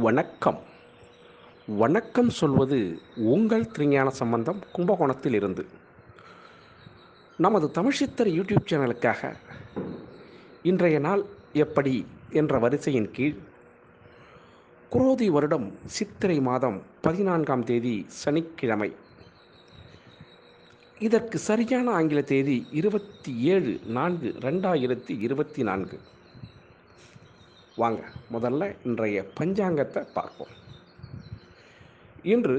வணக்கம். வணக்கம் சொல்வது உங்கள் திருஞான சம்பந்தம் கும்பகோணத்தில் இருந்து. நமது தமிழ்ச்சித்தர் யூடியூப் சேனலுக்காக இன்றைய நாள் எப்படி என்ற வரிசையின் கீழ் குரோதி வருடம் சித்திரை மாதம் பதினான்காம் தேதி சனிக்கிழமை. இதற்கு சரியான ஆங்கில தேதி இருபத்தி ஏழு நான்கு ரெண்டாயிரத்தி இருபத்தி நான்கு. வாங்க முதல்ல இன்றைய பஞ்சாங்கத்தை பார்ப்போம். இன்று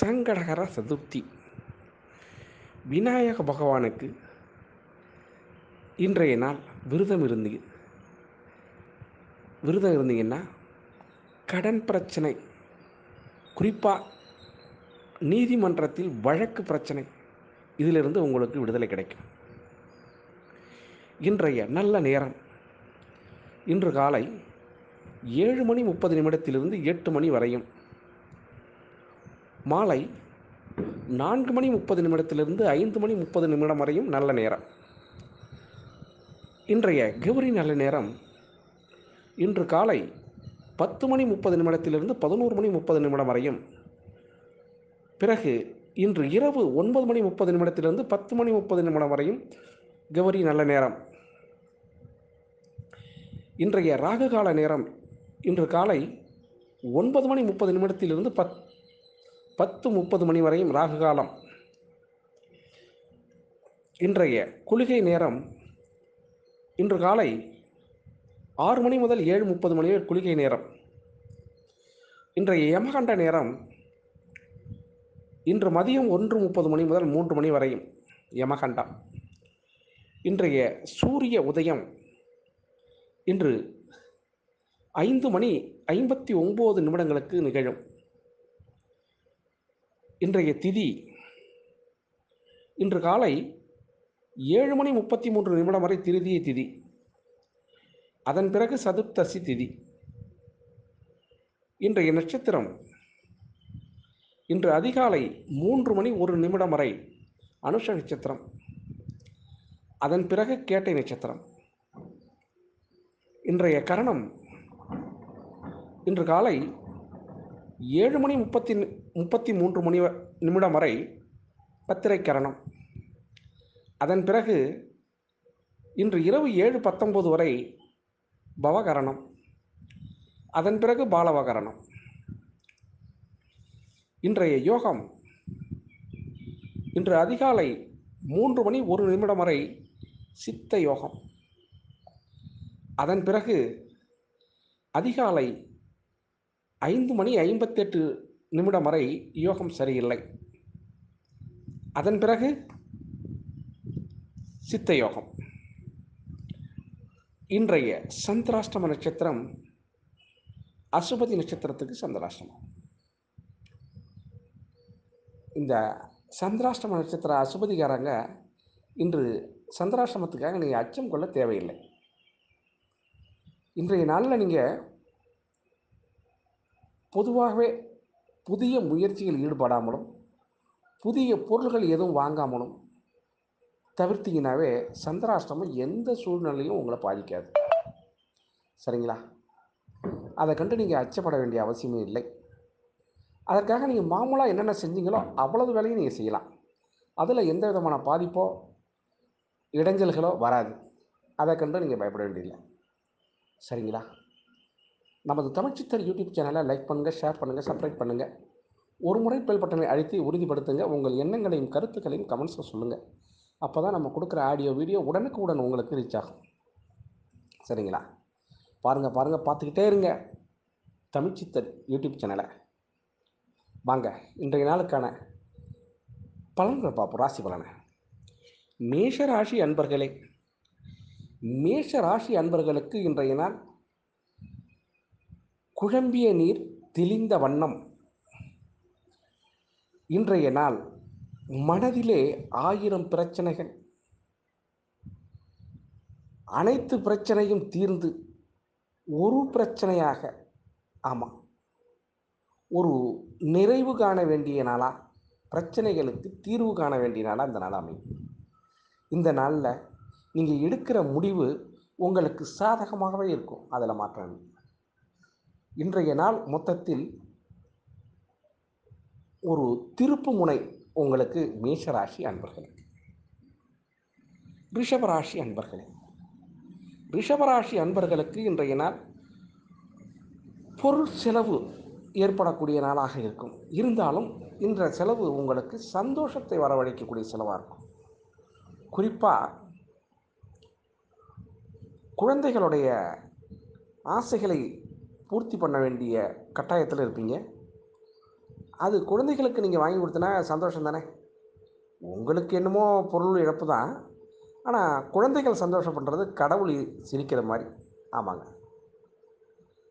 சங்கடகர சதுர்த்தி. விநாயக பகவானுக்கு இன்றைய நாள் விரதம் இருந்தீங்க விரதம் இருந்தீங்கன்னா கடன் பிரச்சனை குறிப்பாக நீதிமன்றத்தில் வழக்கு பிரச்சனை இதிலிருந்து உங்களுக்கு விடுதலை கிடைக்கும். இன்றைய நல்ல நேரம் இன்று காலை ஏழு மணி முப்பது நிமிடத்திலிருந்து எட்டு மணி வரையும். மாலை நான்கு மணி முப்பது நிமிடத்திலிருந்து ஐந்து மணி முப்பது நிமிடம் வரையும் நல்ல நேரம். இன்றைய கௌரி நல்ல நேரம் இன்று காலை பத்து மணி முப்பது நிமிடத்திலிருந்து பதினோரு மணி முப்பது நிமிடம் வரையும். பிறகு இன்று இரவு ஒன்பது மணி முப்பது நிமிடத்திலிருந்து பத்து மணி முப்பது நிமிடம் வரையும் கௌரி நல்ல நேரம். இன்றைய ராகுகால நேரம் இன்று காலை ஒன்பது மணி முப்பது நிமிடத்திலிருந்து பத் பத்து முப்பது மணி வரையும் ராகு காலம். இன்றைய குளிகை நேரம் இன்று காலை ஆறு மணி முதல் ஏழு முப்பது மணி வரை குளிகை நேரம். இன்றைய யமகண்ட நேரம் இன்று மதியம் ஒன்று முப்பது மணி முதல் மூன்று மணி வரையும் யமகண்டம். இன்றைய சூரிய உதயம் இன்று ஐந்து மணி ஐம்பத்தி ஒம்பது நிமிடங்களுக்கு நிகழும். இன்றைய திதி இன்று காலை ஏழு மணி முப்பத்தி மூன்று நிமிடம் வரை திருதிய திதி. அதன் பிறகு சதுர்த்தசி திதி. இன்றைய நட்சத்திரம் இன்று அதிகாலை மூன்று மணி ஒரு நிமிடம் வரை அனுஷ நட்சத்திரம். அதன் பிறகு கேட்டை நட்சத்திரம். இன்றைய கரணம் இன்று காலை ஏழு மணி முப்பத்தி முப்பத்தி மூன்று மணி நிமிடம் வரை பத்திரை கரணம் அதன் பிறகு இன்று இரவு ஏழு பத்தொம்போது வரை பவகரணம். அதன் பிறகு பாலவகரணம். இன்றைய யோகம் இன்று அதிகாலை மூன்று மணி ஒரு நிமிடம் வரை சித்த யோகம். அதன் பிறகு அதிகாலை ஐந்து மணி ஐம்பத்தெட்டு நிமிடம் வரை யோகம் சரியில்லை. அதன் பிறகு சித்த யோகம். இன்றைய சந்திராஷ்டம நட்சத்திரம் அசுபதி நட்சத்திரத்துக்கு சந்திராஷ்டமம். இந்த சந்திராஷ்டம நட்சத்திர அசுபதிகாரங்க இன்று சந்திராஷ்டமத்துக்காக நீங்கள் அச்சம் கொள்ள தேவையில்லை. இன்றைய நாளில் நீங்கள் பொதுவாகவே புதிய முயற்சியில் ஈடுபடாமலும் புதிய பொருள்கள் எதுவும் வாங்காமலும் தவிர்த்திங்கனாவே சந்திராஷ்டமம் எந்த சூழ்நிலையும் உங்களை பாதிக்காது. சரிங்களா? அதை கண்டு நீங்கள் அச்சப்பட வேண்டிய அவசியமே இல்லை. அதற்காக நீங்கள் மாமூலாக என்னென்ன செஞ்சீங்களோ அவ்வளவு வேலையும் நீங்கள் செய்யலாம். அதில் எந்த விதமான பாதிப்போ இடைஞ்சல்களோ வராது. அதை கண்டு நீங்கள் பயப்பட வேண்டியதில்லை. சரிங்களா? நமது தமிழ்ச்சித்தர் யூடியூப் சேனலை லைக் பண்ணுங்கள் ஷேர் பண்ணுங்கள் சப்ஸ்கிரைப் பண்ணுங்கள் ஒரு முறை பெல் பட்டனை அழுத்தி உறுதிப்படுத்துங்க. உங்கள் எண்ணங்களையும் கருத்துக்களையும் கமெண்ட்ஸில் சொல்லுங்கள் அப்போ தான் நம்ம கொடுக்குற ஆடியோ வீடியோ உடனுக்குடன் உங்களுக்கு ரீச் ஆகும். சரிங்களா? பாருங்கள் பாருங்கள் பார்த்துக்கிட்டே இருங்க. தமிழ்ச்சித்தர் யூடியூப் சேனலை. வாங்க இன்றைய நாளுக்கான பலன்களை பார்ப்போம். ராசி பலனை. மேஷ ராசி அன்பர்களே மேஷ ராசி அன்பர்களுக்கு இன்றைய நாள் குழம்பிய நீர் தெளிந்த வண்ணம். இன்றைய நாள் மனதிலே ஆயிரம் பிரச்சனைகள். அனைத்து பிரச்சனையும் தீர்ந்து ஒரு பிரச்சனையாக ஆமாம் ஒரு நிறைவு காண வேண்டிய நாளா பிரச்சனைகளுக்கு தீர்வு காண வேண்டிய நாளாக இந்த நாள் அமையும். இந்த நாளில் நீங்கள் எடுக்கிற முடிவு உங்களுக்கு சாதகமாகவே இருக்கும். அதில் மாற்றம் இல்லை. இன்றைய நாள் மொத்தத்தில் ஒரு திருப்பு முனை உங்களுக்கு மேஷராசி அன்பர்களே. ரிஷபராசி அன்பர்களே. ரிஷபராசி அன்பர்களுக்கு இன்றைய நாள் பொருள் செலவு ஏற்படக்கூடிய நாளாக இருக்கும். இருந்தாலும் இன்றைய செலவு உங்களுக்கு சந்தோஷத்தை வரவழைக்கக்கூடிய செலவாக இருக்கும். குறிப்பாக குழந்தைகளுடைய ஆசைகளை பூர்த்தி பண்ண வேண்டிய கட்டாயத்தில் இருப்பீங்க. அது குழந்தைகளுக்கு நீங்கள் வாங்கி கொடுத்தனா சந்தோஷம் தானே? உங்களுக்கு என்னமோ பொருள் இழப்பு தான். ஆனால் குழந்தைகள் சந்தோஷம் பண்ணுறது கடவுள் சிரிக்கிற மாதிரி. ஆமாங்க.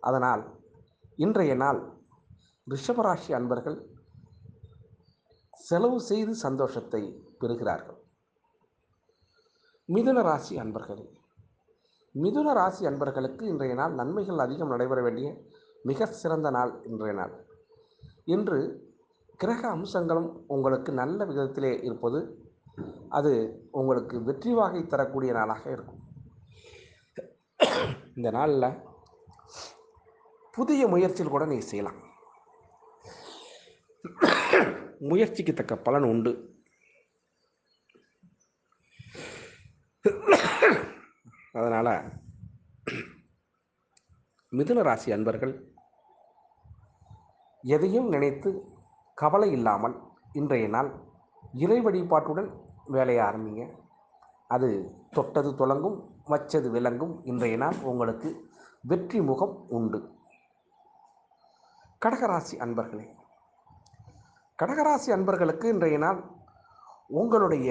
அதனால் இன்றைய நாள் ரிஷபராசி அன்பர்கள் செலவு செய்து சந்தோஷத்தை பெறுகிறார்கள். மிதுன ராசி அன்பர்களே மிதுன ராசி அன்பர்களுக்கு இன்றைய நாள் நன்மைகள் அதிகம் நடைபெற வேண்டிய மிக சிறந்த நாள் இன்றைய நாள். இன்று கிரக அம்சங்களும் உங்களுக்கு நல்ல விதத்திலே இருப்பது அது உங்களுக்கு வெற்றி வாகை தரக்கூடிய நாளாக இருக்கும். இந்த நாளில் புதிய முயற்சியில் கூட நீ செய்யலாம். முயற்சிக்கு தக்க பலன் உண்டு. அதனால் மிதுன ராசி அன்பர்கள் எதையும் நினைத்து கவலை இல்லாமல் இன்றைய நாள் இறை வழிபாட்டுடன் வேலையை ஆரம்பிங்க. அது தொட்டது தொடங்கும் வச்சது விளங்கும். இன்றைய நாள் உங்களுக்கு வெற்றி முகம் உண்டு. கடகராசி அன்பர்களே கடகராசி அன்பர்களுக்கு இன்றைய நாள் உங்களுடைய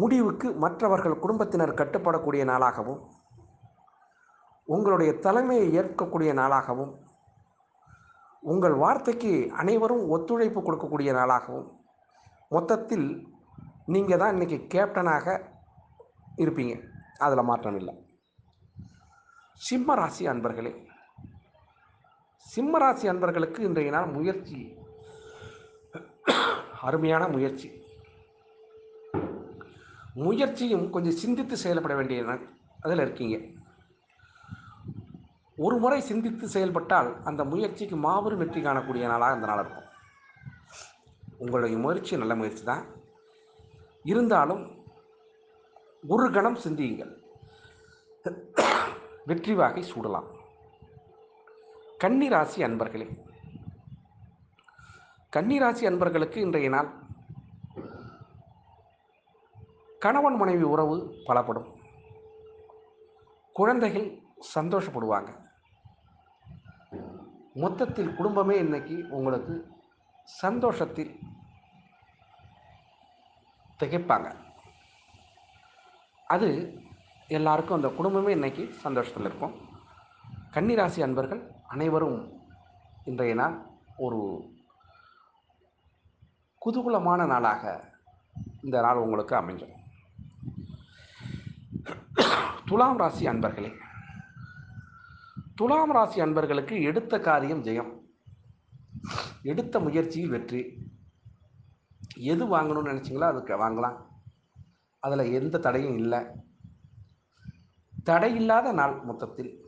முடிவுக்கு மற்றவர்கள் குடும்பத்தினர் கட்டுப்படக்கூடிய நாளாகவும் உங்களுடைய தலைமையை ஏற்கக்கூடிய நாளாகவும் உங்கள் வார்த்தைக்கு அனைவரும் ஒத்துழைப்பு கொடுக்கக்கூடிய நாளாகவும் மொத்தத்தில் நீங்கள் தான் இன்றைக்கி கேப்டனாக இருப்பீங்க. அதில் மாற்றம் இல்லை. சிம்ம ராசி அன்பர்களே சிம்ம ராசி அன்பர்களுக்கு இன்றைய நாள் முயற்சி அருமையான முயற்சி. முயற்சியும் கொஞ்சம் சிந்தித்து செயல்பட வேண்டிய நாள் அதில் இருக்கீங்க. ஒரு முறை சிந்தித்து செயல்பட்டால் அந்த முயற்சிக்கு மாபெரும் வெற்றி காணக்கூடிய நாளாக அந்த நாள் இருக்கும். உங்களுடைய முயற்சி நல்ல முயற்சி தான். இருந்தாலும் ஒரு கணம் சிந்தியுங்கள். வெற்றி வாகை சூடலாம். கன்னிராசி அன்பர்களே கன்னிராசி அன்பர்களுக்கு இன்றைய நாள் கணவன் மனைவி உறவு பலப்படும். குழந்தைகள் சந்தோஷப்படுவாங்க. மொத்தத்தில் குடும்பமே இன்னைக்கு உங்களுக்கு சந்தோஷத்தில் திகைப்பாங்க. அது எல்லாருக்கும் அந்த குடும்பமே இன்னைக்கு சந்தோஷத்தில் இருக்கும். கன்னிராசி அன்பர்கள் அனைவரும் இன்றைய நாள் ஒரு குதூகலமான நாளாக இந்த நாள் உங்களுக்கு அமைஞ்சிடும் துலாம் ராசி அன்பர்களே துலாம் ராசி அன்பர்களுக்கு எடுத்த காரியம் ஜெயம். எடுத்த முயற்சியில் வெற்றி. எது வாங்கணும்னு நினச்சிங்களோ அதுக்கு வாங்கலாம். அதில் எந்த தடையும் இல்லை. தடை இல்லாத நாள் மொத்தத்தில்.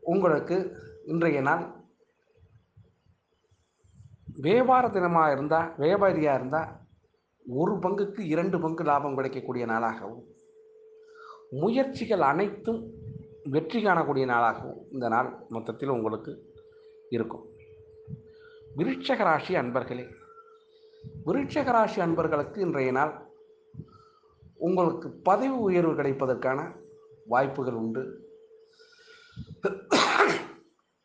உங்களுக்கு இன்றைய நாள் வியாபார தினமாக இருந்தால் வியாபாரியாக இருந்தால் ஒரு பங்குக்கு இரண்டு பங்கு லாபம் கிடைக்கக்கூடிய நாளாகவும் முயற்சிகள் அனைத்தும் வெற்றி காணக்கூடிய நாளாகவும் இந்த நாள் மொத்தத்தில் உங்களுக்கு இருக்கும். விருட்சக ராசி அன்பர்களே விருட்சக ராசி அன்பர்களுக்கு இன்றைய நாள் உங்களுக்கு பதவி உயர்வு கிடைப்பதற்கான வாய்ப்புகள் உண்டு.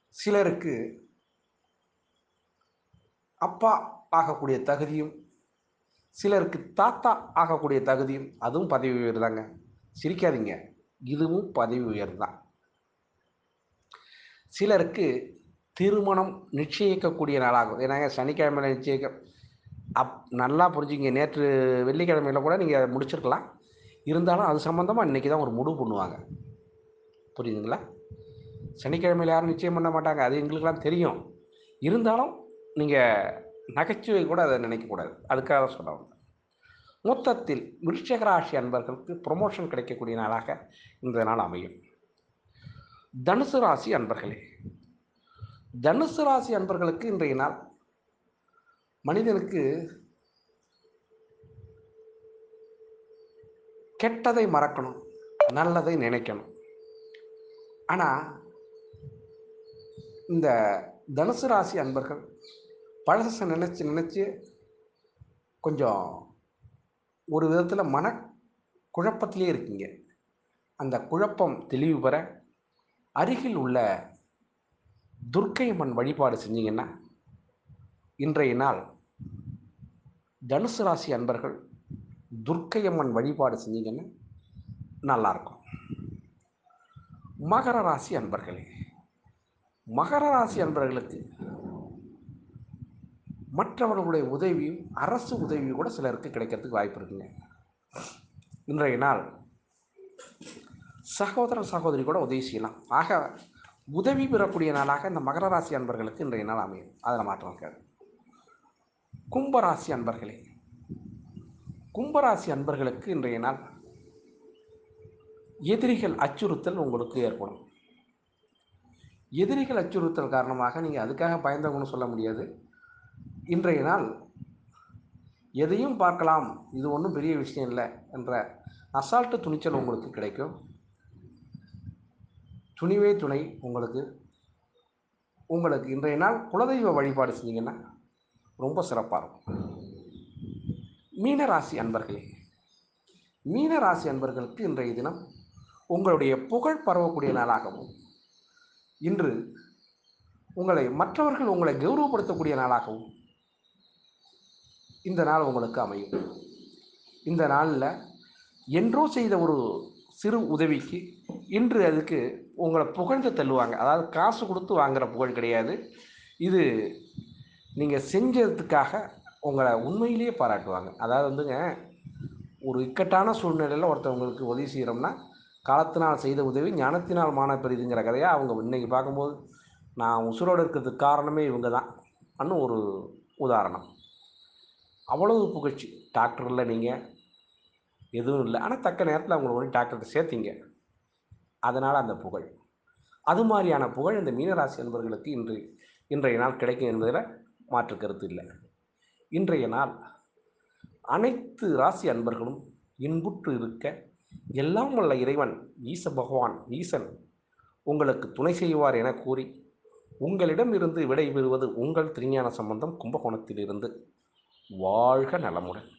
சிலருக்கு அப்பா ஆகக்கூடிய தகுதியும் சிலருக்கு தாத்தா ஆகக்கூடிய தகுதியும் அதுவும் பதவி உயர்வு தாங்க. சிரிக்காதீங்க. இதுவும் பதவி உயர்வு தான் சிலருக்கு திருமணம் நிச்சயிக்கக்கூடிய நாளாகும். ஏன்னா சனிக்கிழமையில் நிச்சயிக்க அப் நல்லா புரிஞ்சுங்க நேற்று வெள்ளிக்கிழமையில் கூட நீங்கள் முடிச்சிருக்கலாம். இருந்தாலும் அது சம்மந்தமாக இன்றைக்கி தான் ஒரு முடிவு பண்ணுவாங்க. புரியுதுங்களா? சனிக்கிழமையில் யாரும் நிச்சயம் பண்ண மாட்டாங்க. அது எங்களுக்கெல்லாம் தெரியும். இருந்தாலும் நீங்கள் நகைச்சுவை கூட அதை நினைக்கக்கூடாது அதுக்காக சொல்ல மொத்தத்தில் விருட்சக அன்பர்களுக்கு ப்ரொமோஷன் கிடைக்கக்கூடிய நாளாக இந்த நாள் அமையும். தனுசு ராசி அன்பர்களே தனுசு ராசி அன்பர்களுக்கு இன்றைய நாள் மனிதனுக்கு கெட்டதை மறக்கணும் நல்லதை நினைக்கணும். ஆனால் இந்த தனுசு ராசி அன்பர்கள் பழசை நினச்சி நினச்சி கொஞ்சம் ஒரு விதத்தில் மன குழப்பத்திலே இருக்கீங்க. அந்த குழப்பம் தெளிவு பெற அருகில் உள்ள துர்க்கையம்மன் வழிபாடு செஞ்சீங்கன்னா இன்றைய நாள் தனுசு ராசி அன்பர்கள் துர்க்கையம்மன் வழிபாடு செஞ்சீங்கன்னா நல்லாயிருக்கும் மகர ராசி அன்பர்களே மகர ராசி அன்பர்களுக்கு மற்றவர்களுடைய உதவியும் அரசு உதவியும் கூட சிலருக்கு கிடைக்கிறதுக்கு வாய்ப்பு இருக்குங்க. இன்றைய நாள் சகோதர சகோதரி கூட உதவி செய்யலாம். ஆக உதவி பெறக்கூடிய நாளாக இந்த மகர ராசி அன்பர்களுக்கு இன்றைய நாள் அமையும். அதில் மாற்றம் இருக்காது. கும்பராசி அன்பர்களே கும்பராசி அன்பர்களுக்கு இன்றைய நாள் எதிரிகள் அச்சுறுத்தல் உங்களுக்கு ஏற்படும். எதிரிகள் அச்சுறுத்தல் காரணமாக நீங்கள் அதுக்காக பயந்தவங்கன்னு சொல்ல முடியாது. இன்றைய நாள் எதையும் பார்க்கலாம். இது ஒன்றும் பெரிய விஷயம் இல்லை என்ற அசால்ட்டு துணிச்சல் உங்களுக்கு கிடைக்கும். துணிவே துணை உங்களுக்கு. உங்களுக்கு இன்றைய நாள் குலதெய்வ வழிபாடு செஞ்சீங்கன்னா ரொம்ப சிறப்பாக இருக்கும். மீனராசி அன்பர்களே மீனராசி அன்பர்களுக்கு இன்றைய தினம் உங்களுடைய புகழ் பரவக்கூடிய நாளாகவும் இன்று உங்களை மற்றவர்கள் உங்களை கௌரவப்படுத்தக்கூடிய நாளாகவும் இந்த நாள் உங்களுக்கு அமையும். இந்த நாளில் என்றோ செய்த ஒரு சிறு உதவிக்கு இன்று அதுக்கு உங்களை புகழ்ந்து தள்ளுவாங்க. அதாவது காசு கொடுத்து வாங்குகிற புகழ் கிடையாது. இது நீங்கள் செஞ்சதுக்காக உங்களை உண்மையிலேயே பாராட்டுவாங்க. அதாவது வந்துங்க ஒரு இக்கட்டான சூழ்நிலையில் ஒருத்தவங்களுக்கு உதவி செய்கிறோம்னா காலத்தினால் செய்த உதவி ஞானத்தினால் மான பெரிதுங்கிற கதையாக அவங்க இன்றைக்கி பார்க்கும்போது நான் உசுரோடு இருக்கிறதுக்கு காரணமே இவங்க தான் அன்னு ஒரு உதாரணம். அவ்வளவு புகழ்ச்சி. டாக்டரில் நீங்கள் எதுவும் இல்லை. ஆனால் தக்க நேரத்தில் அவங்களை ஒரு டாக்டர்கிட்ட சேர்த்திங்க. அதனால் அந்த புகழ். அது மாதிரியான புகழ் இந்த மீனராசி என்பவர்களுக்கு இன்று இன்றைய நாள் கிடைக்கும் என்பதில் மாற்று கருத்து இல்லை. இன்றைய நாள் அனைத்து ராசி அன்பர்களும் இன்புற்று இருக்க எல்லாம் வல்ல இறைவன் ஈச பகவான் ஈசன் உங்களுக்கு துணை செய்வார் என கூறி உங்களிடம் இருந்து விடை பெறுவது உங்கள் திருஞான சம்பந்தம் கும்பகோணத்திலிருந்து. வாழ்க நலமுடன்.